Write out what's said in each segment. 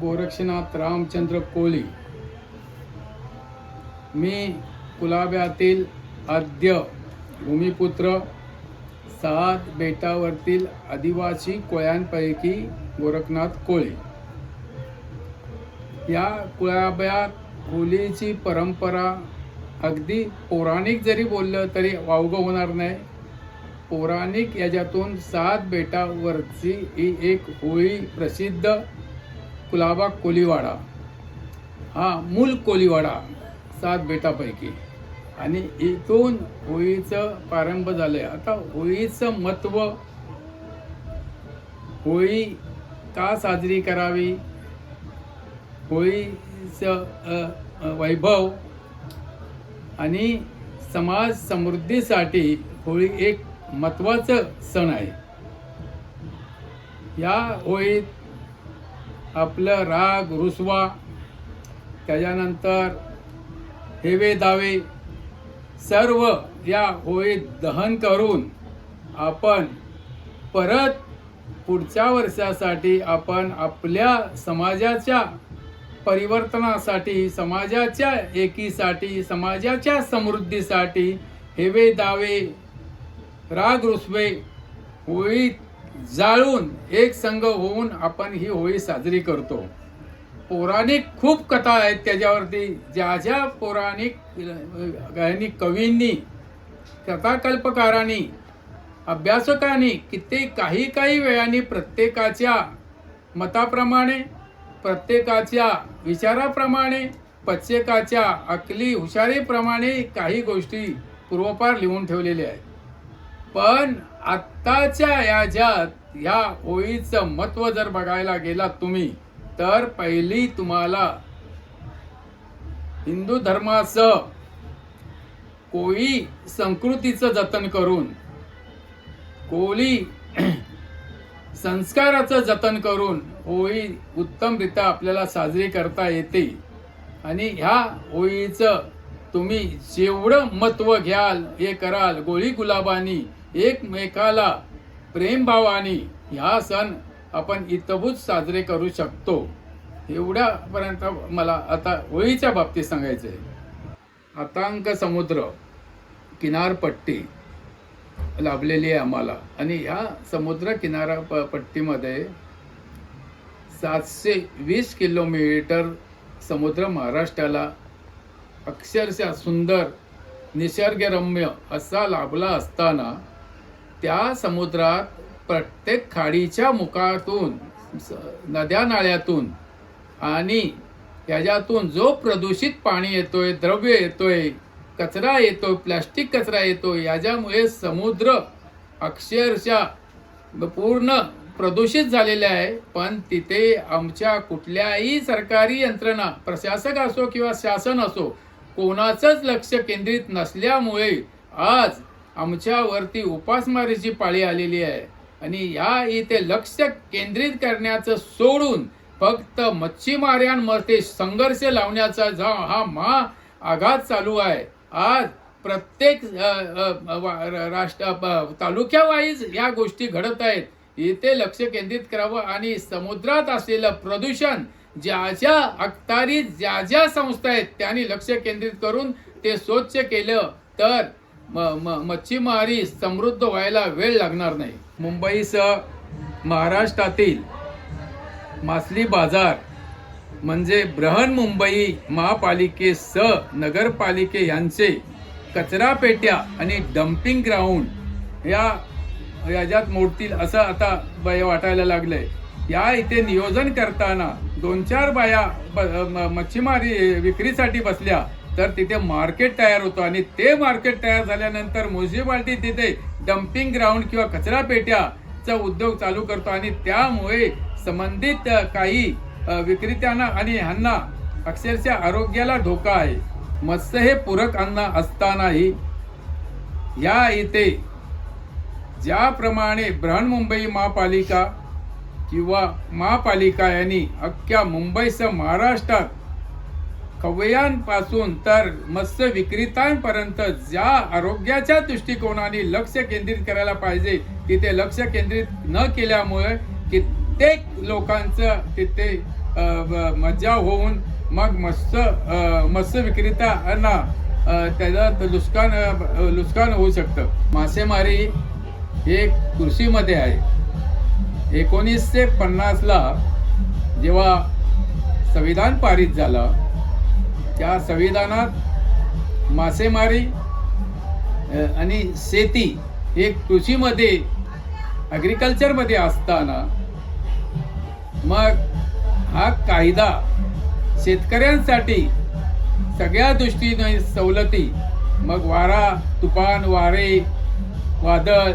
गोरक्षनाथ रामचंद्र कोळी. मी कुलाब्यातील आद्य भूमिपुत्र सात बेटावरतील आदिवासी कोळ्यांपैकी गोरखनाथ कोळी. या कुळाब्यात होलीची परंपरा अगदी पौराणिक जरी बोललं तरी वावगं होणार नाही. पौराणिक याच्यातून सात बेटावरची ही एक होळी प्रसिद्ध कुलाबा कोलीवाडा. हा मूल कोलीवाडा सात बेटापैकी. आणि इथून होळीचं प्रारंभ झालंय. आता होळीचं महत्त्व होळी का साजरी करावी? होळीचं वैभव आणि समाज समृद्धीसाठी होळी एक महत्त्वाचं सण आहे. या होळीत आपलं राग रुसवा. त्याच्यानंतर हेवे दावे. सर्व या होळीत दहन करून आपण परत पुढच्या वर्षासाठी आपण आपल्या समाजाच्या परिवर्तनासाठी समाजाच्या एकीसाठी समाजाच्या समृद्धीसाठी हेवे दावे राग रुसवे होळीत जाळून एक संघ होऊन आपण ही होळी साजरी करतो. पौराणिक खूप कथा आहेत त्याच्यावरती. ज्या ज्या पौराणिक गायनी कवींनी कथाकल्पकारांनी अभ्यासकांनी किती काही काही वेळाने प्रत्येकाच्या मताप्रमाणे प्रत्येकाच्या विचाराप्रमाणे प्रत्येकाच्या अकली हुशारीप्रमाणे काही गोष्टी पूर्वपार लिहून ठेवलेल्या आहेत. पण आत्ताच्या याच्यात ह्या होळीचं महत्त्व जर बघायला गेलात तुम्ही तर पहिली तुम्हाला हिंदू धर्माचं कोळी संस्कृतीचं जतन करून कोळी संस्काराचं जतन करून होळी उत्तमरित्या आपल्याला साजरी करता येते. आणि ह्या होळीचं तुम्ही जेवढं महत्त्व घ्याल हे कराल गोळी गुलाबानी एकमेकाला प्रेमभावाने ह्या सण आपण इतभूत साजरे करू शकतो. एवढ्यापर्यंत मला आता होळीच्या बाबतीत सांगायचं आहे. आतांक समुद्र किनारपट्टी लाभलेली आहे आम्हाला. आणि ह्या समुद्र किनारा प पट्टीमध्ये सातशे वीस किलोमीटर समुद्र महाराष्ट्राला अक्षरशः सुंदर निसर्गरम्य असा लाभला असताना त्या समुद्रात प्रत्येक खाडीच्या मुखातून स- नद्या नाळ्यातून आणि त्याच्यातून जो प्रदूषित पाणी येतोय द्रव्य येतोय कचरा येतो प्लॅस्टिक कचरा येतो याच्यामुळे समुद्र अक्षरशः पूर्ण प्रदूषित झालेले आहे. पण तिथे आमच्या कुठल्याही सरकारी यंत्रणा प्रशासक असो किंवा शासन असो कोणाचंच लक्ष केंद्रित नसल्यामुळे आज आमच्यावरती उपासमारीची पाळी आलेली आहे. आणि या इथे लक्ष केंद्रित करण्याचं सोडून फक्त मच्छीमाऱ्यांमध्ये संघर्ष लावण्याचा जा हा महा आघात चालू आहे. आज प्रत्येक वा- राष्ट्र तालुक्यावाईज या गोष्टी घडत आहेत. इथे लक्ष केंद्रित करावं आणि समुद्रात असलेलं प्रदूषण ज्या ज्या अखतारीत ज्या ज्या संस्था आहेत त्यांनी लक्ष केंद्रित करून ते स्वच्छ केलं. तर मच्छीमारी समृद्ध व्हायला वेळ लागणार नाही. मुंबईसह महाराष्ट्रातील मासली बाजार म्हणजे बृहन्मुंबई महापालिकेसह नगरपालिके यांचे कचरा पेट्या आणि डम्पिंग ग्राउंड या याच्यात मोडतील असं आता बाया वाटायला लागलंय. या इथे नियोजन करताना दोन चार बाया ब- म- मच्छीमारी विक्रीसाठी बसल्या. तर तिथे मार्केट तयार होतं आणि ते मार्केट तयार झाल्यानंतर म्युन्सिपाल्टी तिथे डम्पिंग ग्राउंड किंवा कचरा पेट्याचा उद्योग चालू करतो आणि त्यामुळे संबंधित काही विक्रेत्यांना आणि ह्यांना अक्षरशः आरोग्याला धोका आहे. मत्स्य हे पूरक अन्न असतानाही या इथे ज्याप्रमाणे बृहन्मुंबई महापालिका किंवा महापालिका यांनी अख्ख्या मुंबईसह महाराष्ट्रात खवयांपासून तर मत्स्य विक्रेत्यांपर्यंत ज्या आरोग्याच्या दृष्टिकोनाने लक्ष केंद्रित करायला पाहिजे तिथे लक्ष केंद्रित न केल्यामुळे कित्येक लोकांचं तिथे मज्जा होऊन मग मत्स्य मत्स्य विक्रेत्यांना त्याचं नुकसान नुकसान होऊ शकतं. मासेमारी हे कृषीमध्ये आहे. एकोणीसशे पन्नासला जेव्हा संविधान पारित झालं त्या संविधानात मासेमारी आणि शेती हे कृषीमध्ये ॲग्रिकल्चरमध्ये असताना मग हा कायदा शेतकऱ्यांसाठी सगळ्या दृष्टीने सवलती. मग वारा तुफान वारे वादळ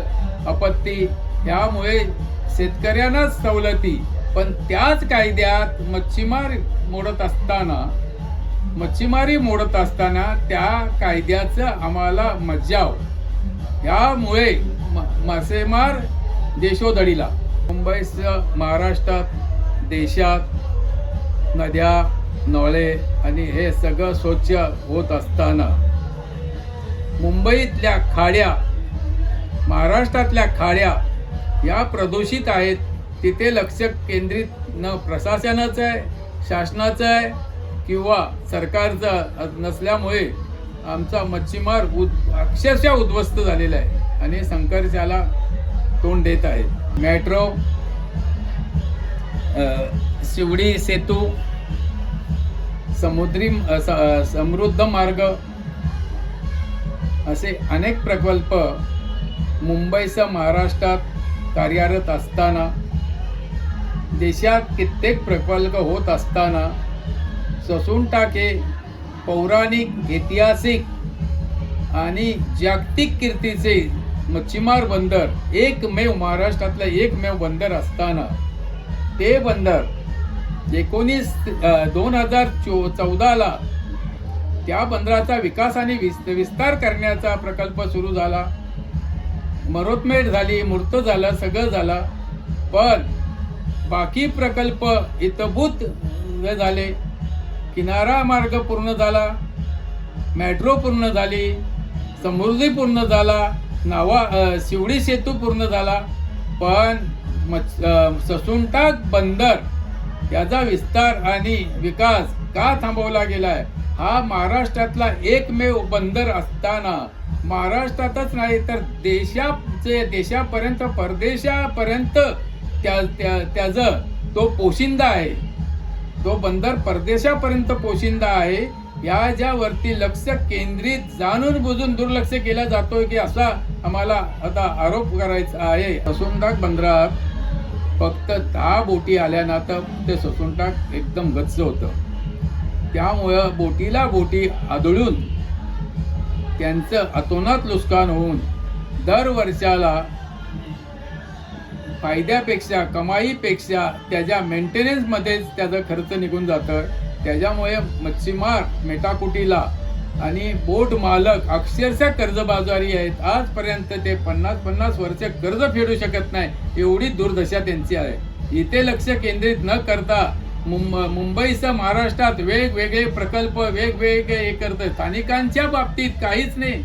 आपत्ती यामुळे शेतकऱ्यांनाच सवलती. पण त्याच कायद्यात मच्छीमार मोडत असताना मच्छीमारी मोडत असताना त्या कायद्याचं आम्हाला मज्जाव. यामुळे म- मासेमार देशोधडीला मुंबईसह महाराष्ट्रात देशात नद्या नळे आणि हे सगळं स्वच्छ होत असताना मुंबईतल्या खाड्या महाराष्ट्रातल्या खाड्या या प्रदूषित आहेत. तिथे लक्ष केंद्रित न प्रशासनाचं आहे शासनाचं आहे किंवा सरकारचं नसल्यामुळे आमचा मच्छीमार उद अक्षरशः उद्ध्वस्त झालेला आहे. आणि संघर्षाला तोंड देत आहे. मेट्रो शिवडी सेतू समुद्री समृद्ध मार्ग असे अनेक प्रकल्प मुंबईसह महाराष्ट्रात कार्यरत असताना देशात कित्येक प्रकल्प होत असताना ससून टाके पौराणिक ऐतिहासिक आणि जागतिक कीर्तीचे मच्छीमार बंदर एकमेव महाराष्ट्रातलं एकमेव बंदर असताना ते बंदर एकोणीस दोन हजार चो चौदाला त्या बंदराचा विकास आणि विस्त विस्तार करण्याचा प्रकल्प सुरू झाला. मरोतमेट झाली मूर्त झालं सगळं झालं. पण बाकी प्रकल्प इतभूत झाले. किनारा मार्ग पूर्ण झाला मेट्रो पूर्ण झाली समृद्धी पूर्ण झाला नावा शिवडी सेतू पूर्ण झाला पण मच ससुंटाक बंदर याचा विस्तार आणि विकास का थांबवला गेलाय? हा महाराष्ट्रातला एकमेव बंदर असताना महाराष्ट्रातच नाही तर देशाचे देशापर्यंत परदेशापर्यंत त्या त्या त्याचं तो पोशिंदा आहे. तो बंदर परदेशापर्यंत पोशिंदा आहे या ज्यावरती लक्ष केंद्रित जाणून बुजून दुर्लक्ष केला जातोय की असा आम्हाला आता आरोप करायचा आहे. ससुनटाक बंदरात फक्त दहा बोटी आल्या ना तर ते ससुनटाक एकदम गच्च होतं. त्यामुळं बोटीला बोटी आदळून त्यांचं अतोनात नुकसान होऊन दर वर्षाला फायद्यापेक्षा कमाईपेक्षा त्याच्या मेंटेनन्समध्येच त्याचा खर्च निघून जातं. त्याच्यामुळे मच्छीमार मेटाकुटीला आणि बोट मालक अक्षरशः कर्जबाजारी आहेत. आजपर्यंत ते पन्नास पन्नास वर्ष कर्ज फेडू शकत नाही एवढी दुर्दशा त्यांची आहे. इथे लक्ष केंद्रित न करता मुंब मुंबईसह महाराष्ट्रात वेगवेगळे प्रकल्प वेगवेगळे हे करतं स्थानिकांच्या बाबतीत काहीच नाही.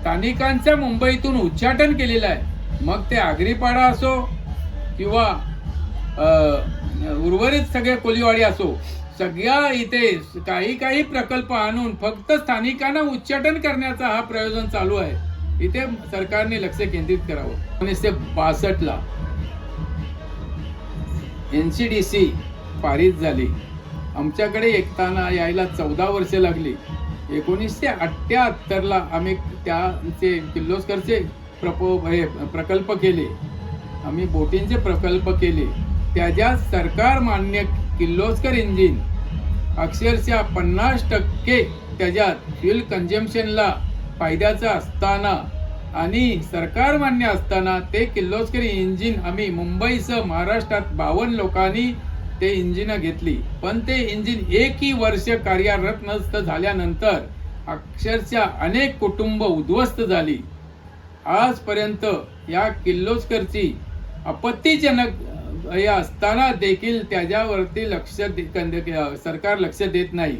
स्थानिकांच्या मुंबईतून उच्चाटन केलेलं आहे. मग ते आगरीपाडा असो किंवा उर्वरित सगळे कोलीवाडी असो सगळ्या इथे काही काही प्रकल्प आणून फक्त स्थानिकांना उच्चाटन करण्याचा हा प्रयोजन चालू आहे. इथे सरकारने लक्ष केंद्रित करावं. एकोणीसशे बासष्टला एन सी डी सी पारित झाली. आमच्याकडे एकताना यायला चौदा वर्ष लागली. एकोणीसशे अठ्ठ्याहत्तरला आम्ही त्याचे किर्लोस्करचे प्रपो हे प्रकल्प केले. आम्ही बोटींचे प्रकल्प केले. त्याच्यात सरकार मान्य किर्लोस्कर इंजिन अक्षरशः पन्नास टक्के त्याच्यात फ्युल कन्झम्पशनला फायद्याचं असताना आणि सरकार मान्य असताना ते किर्लोस्कर इंजिन आम्ही मुंबईसह महाराष्ट्रात बावन्न लोकांनी ते इंजिन घेतली. पण ते इंजिन एकही वर्ष कार्यरत नसत झाल्यानंतर अक्षरशः अनेक कुटुंब उद्ध्वस्त झाली. आजपर्यंत या किर्लोस्करची आपत्तीजनक हे असताना देखील त्याच्यावरती लक्ष दे- सरकार लक्ष देत नाही.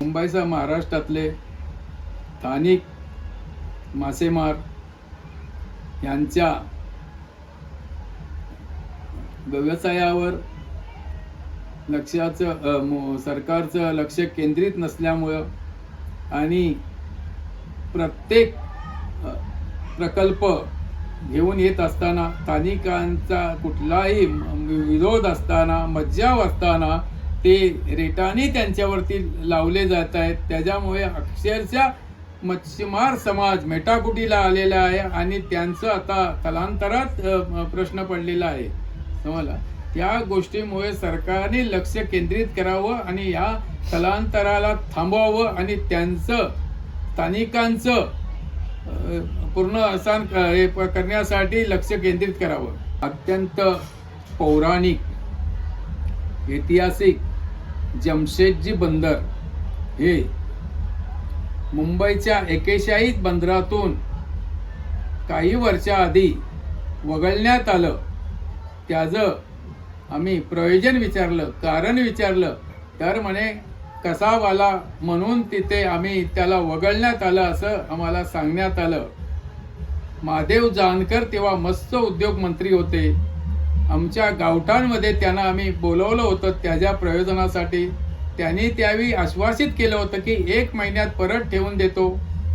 मुंबईसह महाराष्ट्रातले स्थानिक मासेमार यांच्या व्यवसायावर लक्षाचं सरकारचं लक्ष केंद्रित नसल्यामुळं आणि प्रत्येक प्रकल्प घेऊन येत असताना स्थानिकांचा कुठलाही विरोध असताना मज्जाव असताना ते रेटाने त्यांच्यावरती लावले जात आहेत. त्याच्यामुळे अक्षरशः मच्छीमार समाज मेटाकुटीला आलेला आहे आणि त्यांचं आता स्थलांतरात प्रश्न पडलेला आहे. समजला? त्या गोष्टीमुळे सरकारने लक्ष केंद्रित करावं आणि या स्थलांतराला थांबवावं आणि त्यांचं स्थानिकांचं पूर्ण असान हे करण्यासाठी लक्ष केंद्रित करावं. अत्यंत पौराणिक ऐतिहासिक जमशेदजी बंदर हे मुंबईच्या एकेशाही बंदरातून काही वर्षाआधी वगळण्यात आलं. त्याचं आम्ही प्रयोजन विचारलं कारण विचारलं. तर म्हणे कसावाला म्हणून तिथे आम्ही त्याला वगळण्यात आलं असं आम्हाला सांगण्यात आलं. महादेव जानकर तेव्हा मस्त उद्योग मंत्री होते. आमच्या गावठाणमध्ये त्यांना आम्ही बोलवलं होतं त्याच्या प्रयोजनासाठी. त्यांनी त्यावेळी आश्वासित केलं होतं की एक महिन्यात परत ठेवून देतो.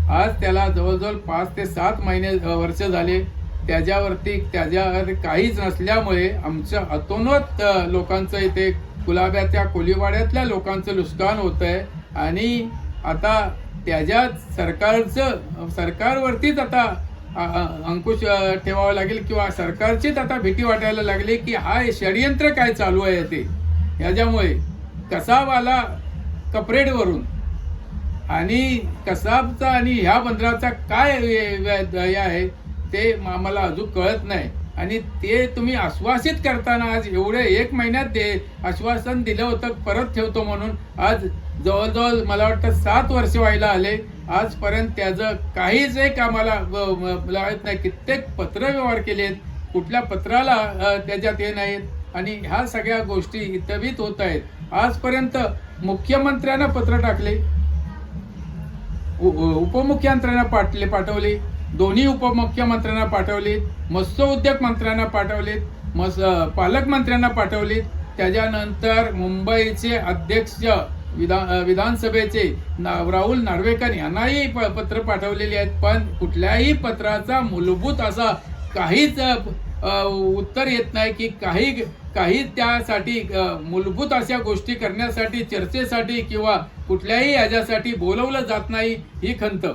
आज त्याला जवळजवळ पाच ते सात महिने वर्ष झाले. त्याच्यावरती त्याच्यावर काहीच नसल्यामुळे आमच्या अतोनत लोकांचं इथे गुलाब्याच्या कोलीवाड्यातल्या लोकांचं नुकसान होत आहे आणि आता त्याच्या सरकारचं सरकारवरतीच आता अंकुश ठेवावं लागेल किंवा सरकारचीच आता भीती वाटायला लागली की हा षडयंत्र काय चालू आहे ते. ह्याच्यामुळे कसावाला कपरेडवरून आणि कसाबचा आणि ह्या बंदराचा काय हे आहे ते आम्हाला अजून कळत नाही. आणि ते तुम्ही आश्वासित करताना आज एवढे एक महिन्यात ते आश्वासन दिलं होतं परत ठेवतो म्हणून. आज जवळजवळ मला वाटतं सात वर्ष व्हायला आले. आजपर्यंत त्याचं काहीच एक आम्हाला मला माहीत नाही. कित्येक पत्रव्यवहार केलेत. कुठल्या पत्राला त्याच्यात हे नाहीत. आणि ह्या सगळ्या गोष्टी इतवित होत आहेत. आजपर्यंत मुख्यमंत्र्यांना पत्र टाकले. उपमुख्यमंत्र्यांना पाठले पाठवले. दोन्ही उपमुख्यमंत्र्यांना पाठवले मत्स्य उद्योग मंत्र्यांना पाठवले मस पालकमंत्र्यांना पाठवलेत. त्याच्यानंतर मुंबईचे अध्यक्ष विधान विधानसभेचे ना- राहुल नार्वेकर यांनाही प- पत्र पाठवलेली आहेत. पण कुठल्याही पत्राचा मूलभूत असा काहीच उत्तर येत नाही की काही काही त्यासाठी मूलभूत अशा गोष्टी करण्यासाठी चर्चेसाठी किंवा कुठल्याही याच्यासाठी बोलवलं जात नाही ही खंत.